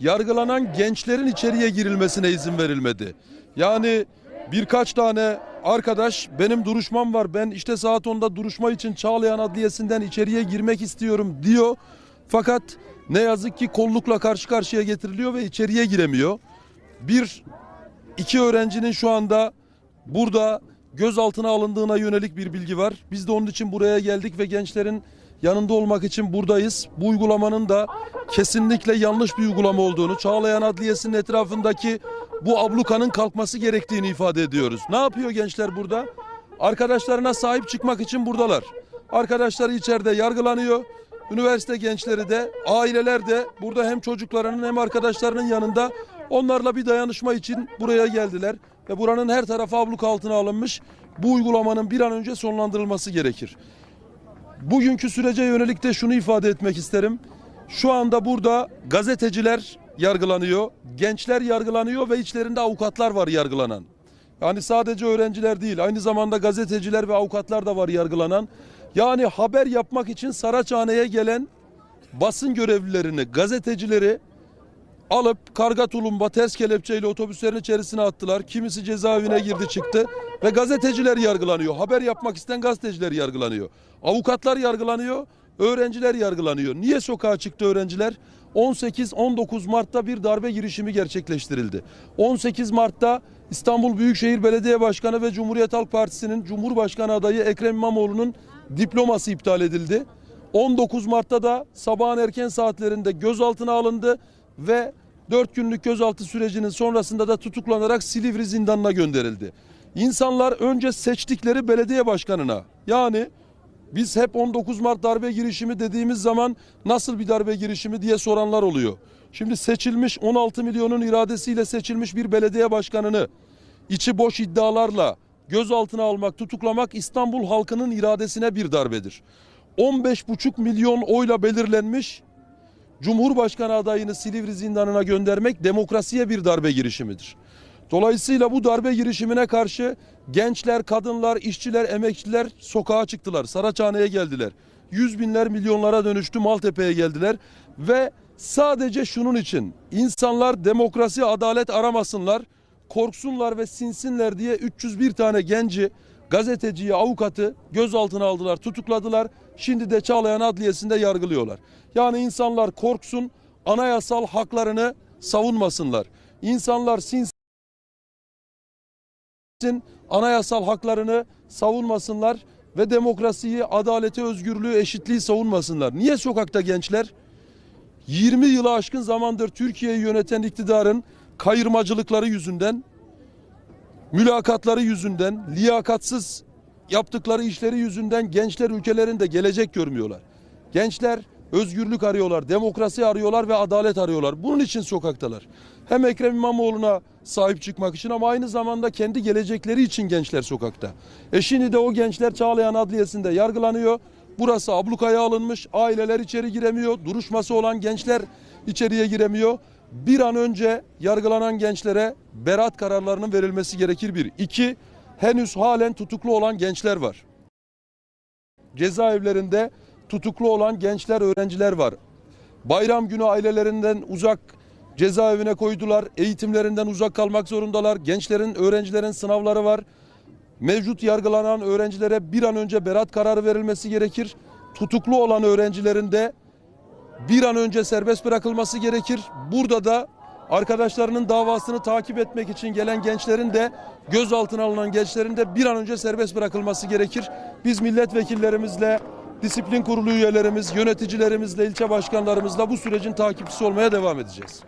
Yargılanan gençlerin içeriye girilmesine izin verilmedi. Yani birkaç tane arkadaş benim duruşmam var ben işte saat 10'da duruşma için Çağlayan Adliyesi'nden içeriye girmek istiyorum diyor. Fakat ne yazık ki kollukla karşı karşıya getiriliyor ve içeriye giremiyor. Bir iki öğrencinin şu anda burada gözaltına alındığına yönelik bir bilgi var. Biz de onun için buraya geldik ve gençlerin yanında olmak için buradayız. Bu uygulamanın da kesinlikle yanlış bir uygulama olduğunu, Çağlayan Adliyesi'nin etrafındaki bu ablukanın kalkması gerektiğini ifade ediyoruz. Ne yapıyor gençler burada? Arkadaşlarına sahip çıkmak için buradalar. Arkadaşları içeride yargılanıyor. Üniversite gençleri de, aileler de burada hem çocuklarının hem arkadaşlarının yanında onlarla bir dayanışma için buraya geldiler. Ve buranın her tarafı abluk altına alınmış. Bu uygulamanın bir an önce sonlandırılması gerekir. Bugünkü sürece yönelik de şunu ifade etmek isterim. Şu anda burada gazeteciler yargılanıyor, gençler yargılanıyor ve içlerinde avukatlar var yargılanan. Yani sadece öğrenciler değil, aynı zamanda gazeteciler ve avukatlar da var yargılanan. Yani haber yapmak için Saraçhane'ye gelen basın görevlilerini, gazetecileri alıp karga tulumba ters kelepçeyle otobüslerin içerisine attılar. Kimisi cezaevine girdi çıktı ve gazeteciler yargılanıyor. Haber yapmak isteyen gazeteciler yargılanıyor. Avukatlar yargılanıyor, öğrenciler yargılanıyor. Niye sokağa çıktı öğrenciler? 18-19 Mart'ta bir darbe girişimi gerçekleştirildi. 18 Mart'ta İstanbul Büyükşehir Belediye Başkanı ve Cumhuriyet Halk Partisi'nin Cumhurbaşkanı adayı Ekrem İmamoğlu'nun diploması iptal edildi. 19 Mart'ta da sabahın erken saatlerinde gözaltına alındı ve 4 günlük gözaltı sürecinin sonrasında da tutuklanarak Silivri zindanına gönderildi. İnsanlar önce seçtikleri belediye başkanına yani biz hep 19 Mart darbe girişimi dediğimiz zaman nasıl bir darbe girişimi diye soranlar oluyor. Şimdi seçilmiş 16 milyonun iradesiyle seçilmiş bir belediye başkanını içi boş iddialarla gözaltına almak, tutuklamak İstanbul halkının iradesine bir darbedir. 15,5 milyon oyla belirlenmiş Cumhurbaşkanı adayını Silivri zindanına göndermek demokrasiye bir darbe girişimidir. Dolayısıyla bu darbe girişimine karşı gençler, kadınlar, işçiler, emekçiler sokağa çıktılar. Saraçhane'ye geldiler. Yüz binler milyonlara dönüştü Maltepe'ye geldiler. Ve sadece şunun için insanlar demokrasi, adalet aramasınlar, korksunlar ve sinsinler diye 301 tane genci, gazeteciyi, avukatı gözaltına aldılar, tutukladılar. Şimdi de Çağlayan Adliyesi'nde yargılıyorlar. Yani insanlar korksun, anayasal haklarını savunmasınlar. İnsanlar sinsin anayasal haklarını savunmasınlar ve demokrasiyi, adaleti, özgürlüğü, eşitliği savunmasınlar. Niye sokakta gençler? 20 yılı aşkın zamandır Türkiye'yi yöneten iktidarın kayırmacılıkları yüzünden, mülakatları yüzünden, liyakatsız yaptıkları işleri yüzünden gençler ülkelerinde gelecek görmüyorlar. Gençler özgürlük arıyorlar, demokrasi arıyorlar ve adalet arıyorlar. Bunun için sokaktalar. Hem Ekrem İmamoğlu'na sahip çıkmak için ama aynı zamanda kendi gelecekleri için gençler sokakta. E şimdi de o gençler Çağlayan Adliyesi'nde yargılanıyor. Burası ablukaya alınmış. Aileler içeri giremiyor. Duruşması olan gençler içeriye giremiyor. Bir an önce yargılanan gençlere beraat kararlarının verilmesi gerekir bir. İki, henüz halen tutuklu olan gençler var. Cezaevlerinde tutuklu olan gençler, öğrenciler var. Bayram günü ailelerinden uzak cezaevine koydular. Eğitimlerinden uzak kalmak zorundalar. Gençlerin, öğrencilerin sınavları var. Mevcut yargılanan öğrencilere bir an önce beraat kararı verilmesi gerekir. Tutuklu olan öğrencilerin de bir an önce serbest bırakılması gerekir. Burada da arkadaşlarının davasını takip etmek için gelen gençlerin de gözaltına alınan gençlerin de bir an önce serbest bırakılması gerekir. Biz milletvekillerimizle, disiplin kurulu üyelerimiz, yöneticilerimizle, ilçe başkanlarımızla bu sürecin takipçisi olmaya devam edeceğiz.